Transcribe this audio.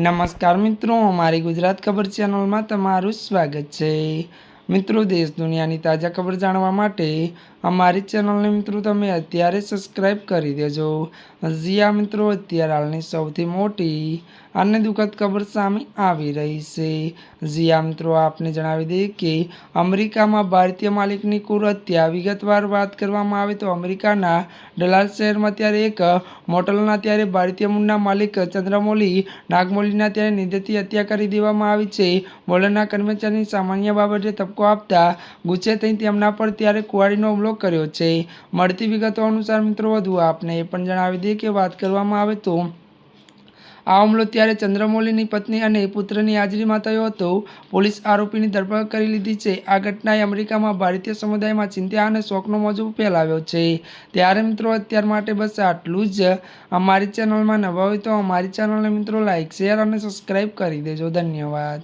નમસ્કાર મિત્રો અમારી ગુજરાત ખબર ચેનલમાં તમારું સ્વાગત છે. મિત્રો, દેશ દુનિયાની તાજા ખબર જાણવા માટે અમારી ચેનલને મિત્રો તમે અત્યારે સબસ્ક્રાઈબ કરી દેજો. જીયા મિત્રો અત્યારે હાલની સૌથી મોટી અને દુઃખદ ખબર સામે આવી રહી છે. જીયા મિત્રો આપને જણાવી દઈએ કે અમેરિકામાં ભારતીય માલિકની કુલ હત્યા વિગતવાર વાત કરવામાં આવે તો અમેરિકાના ડલાલ શહેરમાં ત્યારે એક મોટલના ત્યારે ભારતીય મૂળના માલિક ચંદ્રમૌલી નાગમૌલીના ત્યારે નિર્દયથી હત્યા કરી દેવામાં આવી છે. મોલરના કર્મચારીની સામાન્ય બાબતે તબકો આપતા ગુસ્સે થઈ તેમના પર ત્યારે કુવાડીનો હુમલો કર્યો છે. મળતી વિગતો અનુસાર મિત્રો, વધુ આપને એ પણ જણાવી દઈએ કે વાત કરવામાં આવે તો આ હુમલો ત્યારે ચંદ્રમૌલીની પત્ની અને પુત્રની હાજરીમાં થયો હતો. પોલીસ આરોપીની ધરપકડ કરી લીધી છે. આ ઘટનાએ અમેરિકામાં ભારતીય સમુદાયમાં ચિંતા અને શોકનો મોજો ફેલાવ્યો છે. ત્યારે મિત્રો, અત્યાર માટે બસ આટલું જ. અમારી ચેનલમાં નવા હોય તો અમારી ચેનલને મિત્રો લાઇક શેર અને સબસ્ક્રાઈબ કરી દેજો. ધન્યવાદ.